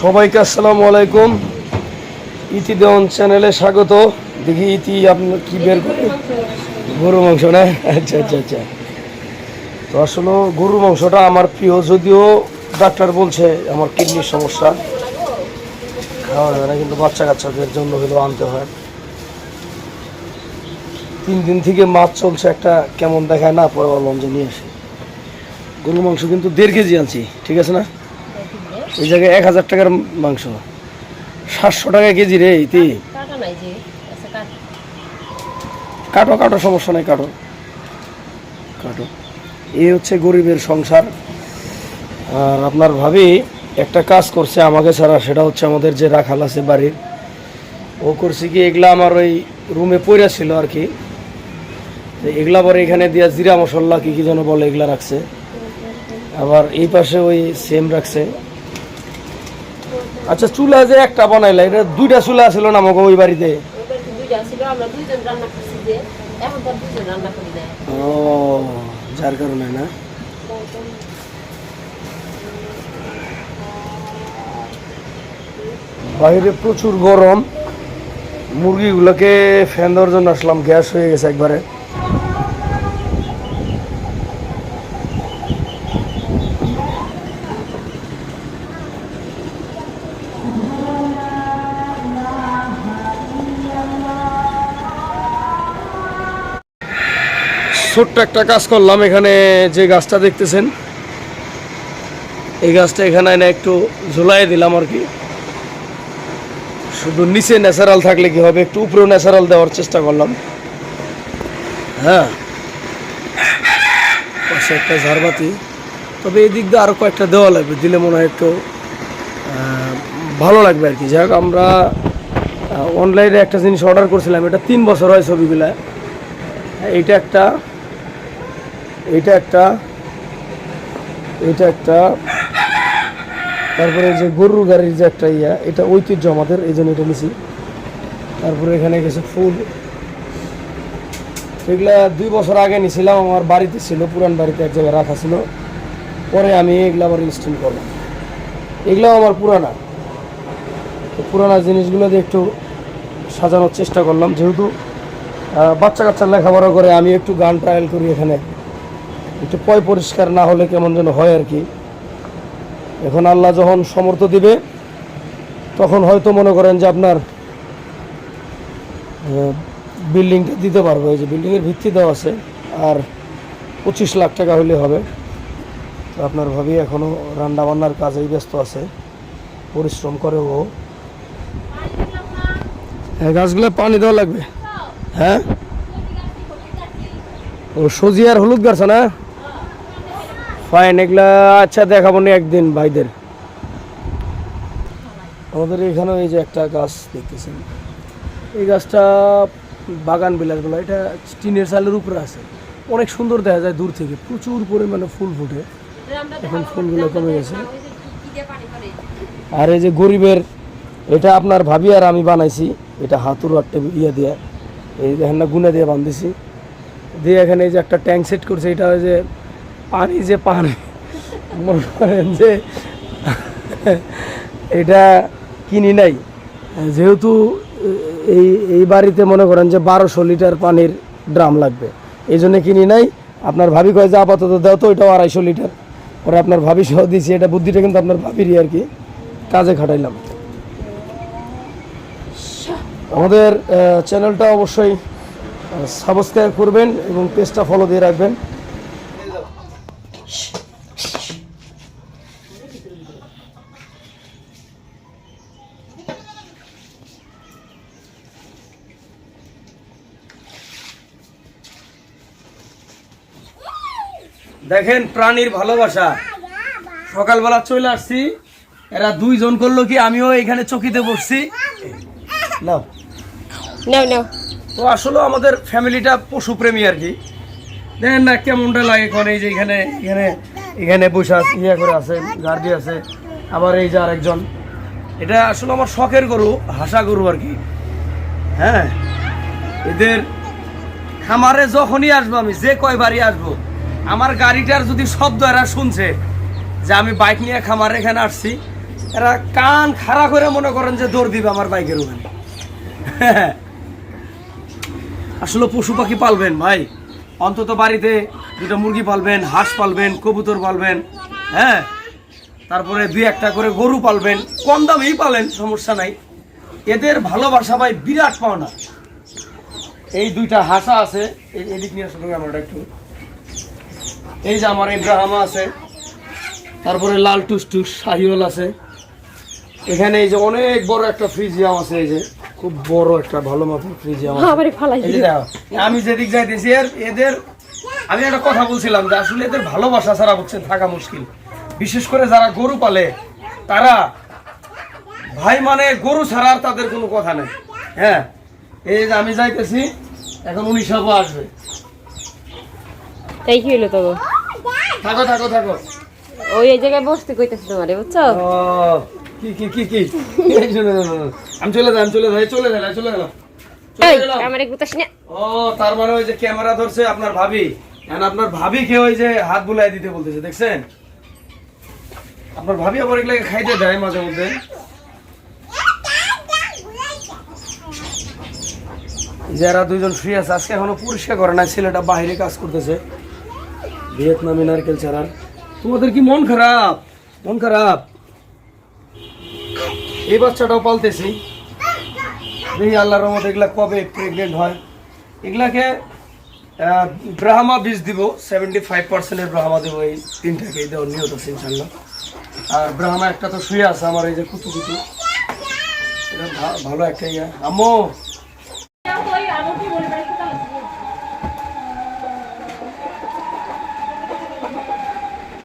সবাইকে আসসালামু আলাইকুম। ইতি দেওয়ান চ্যানেলে স্বাগত। দেখি ইতি আপনার কি বের করে গরু মাংস না? আচ্ছা আচ্ছা আচ্ছা। তো আসলে গরু মাংসটা আমার প্রিয়, যদিও ডাক্তার বলছে আমার কিডনির সমস্যা। খাওয়া যায় না, কিন্তু বাচ্চা কাচ্চাদের জন্য হলেও আনতে হয়। তিন দিন থেকে মাছ চলছে একটা, কেমন দেখায় না, পরে বললাম যে নিয়ে আসি। গরু মাংস কিন্তু দেড় কেজি আনছি, ঠিক আছে না? এই জায়গায় এক হাজার টাকার মাংস। সাতশো টাকা কেজি রে ইতি। কাটা আচ্ছা কাট। কাটো সমস্যা নেই কাটো। কাটো। এই হচ্ছে গরিবের সংসার। আর আপনার ভাবি একটা কাজ করছে আমাকে ছাড়া সেটা হচ্ছে আমাদের যে রাখাল আছে বাড়ির। ও করছে কি এগুলা আমার ওই রুমে পড়ে ছিল আর কি। এগুলা পরে এখানে দিয়া জিরা মশলা কি কি যেন বলে এগুলা রাখছে। আবার এই পাশে ওই সেম রাখছে। আচ্ছা চুলা যে একটা বানাইলা এটা দুইটা চুলা ছিল না আমাকে ওই বাড়িতে? ও যার কারণে না? বাইরে প্রচুর গরম। মুরগিগুলোকে ফ্যান দেওয়ার জন্য আসলাম গ্যাস হয়ে গেছে একবারে। ছোট্ট একটা কাজ করলাম এখানে যে গাছটা দেখতেছেন। এই গাছটা এখানে এনে একটু ঝুলাই দিলাম আর কি। শুধু নিচে ন্যাচারাল থাকলে কি হবে? একটু উপরেও ন্যাচারাল দেওয়ার চেষ্টা করলাম। হ্যাঁ। পাশে একটা ঝাড়বাতি। তবে এই দিক দিয়ে আরও কয়েকটা দেওয়া লাগবে, দিলে মনে হয় একটু ভালো লাগবে আর কি। যাই আমরা অনলাইনে একটা জিনিস অর্ডার করছিলাম। এটা তিন বছর হয় ছবিগুলা। এইটা একটা। এইটা একটা, এটা একটা, তারপরে যে গরুর গাড়ির যে একটা ইয়া, এটা ঐতিহ্য আমাদের, এই জন্য এটা নিছি। তারপরে এখানে গেছে ফুল। এগুলা দুই বছর আগে নিছিলাম, আমার বাড়িতে ছিল, পুরান বাড়িতে এক জায়গায় রাখা ছিল। পরে আমি এগুলো আবার ইনস্টল করলাম। এগুলো আমার পুরানা। তো পুরানা জিনিসগুলো দিয়ে একটু সাজানোর চেষ্টা করলাম, যেহেতু বাচ্চা কাচ্চা লেখাপড়া করে আমি একটু গান ট্রায়াল করি এখানে। একটু পয় পরিষ্কার না হলে কেমন যেন হয় আর কি। এখন আল্লাহ যখন সমর্থ দিবে, তখন হয়তো মনে করেন যে আপনার বিল্ডিংটা দিতে পারব। এই যে বিল্ডিংয়ের ভিত্তি দেওয়া আছে, আর পঁচিশ লাখ টাকা হলে হবে। তো আপনার ভাবি এখনও রান্নাবান্নার কাজেই ব্যস্ত আছে, পরিশ্রম করে ও। হ্যাঁ গাছগুলো পানি দেওয়া লাগবে। হ্যাঁ? ও সজি আর হলুদ গাছ না? ফাইন এগুলা আচ্ছা দেখাবো না একদিন ভাইদের। আমাদের এখানে এই যে একটা গাছ দেখতেছেন। এই গাছটা বাগান বিলাস বলা এটা টিনের চালের উপরে আছে। অনেক সুন্দর দেখা যায় দূর থেকে, প্রচুর পরিমাণে ফুল ফুটে। এখন ফুলগুলো কমে গেছে। আর এই যে গরিবের, এটা আপনার ভাবি আর আমি বানাইছি। এটা হাতুর আটটে ইয়ে দিয়ে। এই দেখেন না, গুনে দিয়ে বান্ধিছি দিয়ে এখানে এই যে একটা ট্যাঙ্ক সেট করছে, এটা যে পানি যে পানি, মনে করেন যে এটা কিনি নাই। যেহেতু এই এই বাড়িতে মনে করেন যে বারোশো লিটার পানির ড্রাম লাগবে। এই জন্য কিনি নাই। আপনার ভাবি কয় যে আপাতত দেও তো ওইটাও আড়াইশো লিটার। পরে আপনার ভাবি সহ দিয়েছি, এটা বুদ্ধিটা কিন্তু আপনার ভাবিরই আর কি। কাজে খাটাইলাম। আমাদের চ্যানেলটা অবশ্যই সাবস্ক্রাইব করবেন এবং পেজটা ফলো দিয়ে রাখবেন। দেখেন প্রাণীর ভালোবাসা। সকালবেলা চলে আসছি এরা দুইজন করল কি আমিও এখানে চকিতে বসছি। না নাও নাও। তো আসলে আমাদের ফ্যামিলিটা পশুপ্রেমী আর কি। দেখেন না কেমনটা লাগে এখন এই যে এখানে এখানে এখানে বসে আছে ইয়ে করে আছে গার্ডি আছে। আবার এই যে আরেকজন। এটা আসলে আমার শখের গরু, হাসা গরু আর কি। হ্যাঁ? এদের খামারে যখনই আসব আমি, যে কয়বারই আসব, আমার গাড়িটার যদি শব্দ এরা শুনছে যে আমি বাইক নিয়ে খামারে এখানে আসছি, এরা কান খাড়া করে মনে করেন যে দৌড় দিবে আমার বাইকের ওখানে। আসলে পশু পাখি পালবেন, ভাই। অন্তত বাড়িতে দুটো মুরগি পালবেন, হাঁস পালবেন, কবুতর পালবেন হ্যাঁ? তারপরে দুই একটা করে গরু পালবেন, কম দামেই পালেন, সমস্যা নাই। এদের ভালোবাসা ভাই বিরাট পাওনা। এই দুইটা হাসা আছে এদিক নিয়ে আসলে আমরা একটু। এই যে আমার ইব্রাহামা আছে, তারপরে লাল টুস টুস শাহিওল আছে। এখানে এই যে অনেক বড় একটা ফ্রিজিয়াম আছে, এই যে। খুব বড় একটা ভালো ফ্রিজিয়াম আছে আমারে। ফালাই এই যে দেখো, আমি যেদিক যাইতেছি এর এদের আমি একটা কথা বলছিলাম যে আসলে এদের ভালোবাসা ছাড়া হচ্ছে থাকা মুশকিল। বিশেষ করে যারা গরু পালে তারা ভাই মানে গরু ছাড়া আর তাদের কোনো কথা নেই। হ্যাঁ এই যে আমি যাইতেছি এখন উনি সব আসবে। তাই কি হলো তো থাকো থাকো থাকো। ওই এই জায়গায় বসতে কইতেছে তোমারে বুঝছ? কি কি কি কি? এই শুনো, শুনো, শুনো। আমি চলে যাই আমি চলে যাই চলে গেলাম চলে গেলাম চলে এই গেলাম। আমার গুতাস না ও তার মানে ওই যে ক্যামেরা ধরছে আপনার ভাবি। ভাবিকে ওই যে হাত বুলাই দিতে বলতেছে দেখছেন? আপনার ভাবি আবার খাইতে দেয় মাঝে মধ্যে। যারা দুইজন ফ্রি আছে আজকে এখনও পরিষ্কার করে না ছেলেটা বাহিরে কাজ করতেছে। ভিয়েতনামি নারকেল ছাড়ার। তোমাদের কি মন খারাপ? মন খারাপ? এই বাচ্চাটাও পালতেছি। দেখি আল্লাহর রহমত এগুলা কবে প্রেগনেন্ট হয়। এগুলাকে ব্রাহ্মা বীজ দিব সেভেন্টি ফাইভ পার্সেন্টের ব্রাহ্মা দেবো, এই তিনটাকে এই দেওয়ার নিয়ত আছে ইনশাল্লাহ আর ব্রাহ্মা একটা তো শুয়ে আছে আমার, এই যে কুতু কুতু। এটা ভালো একটা ইয়া। আম্মু!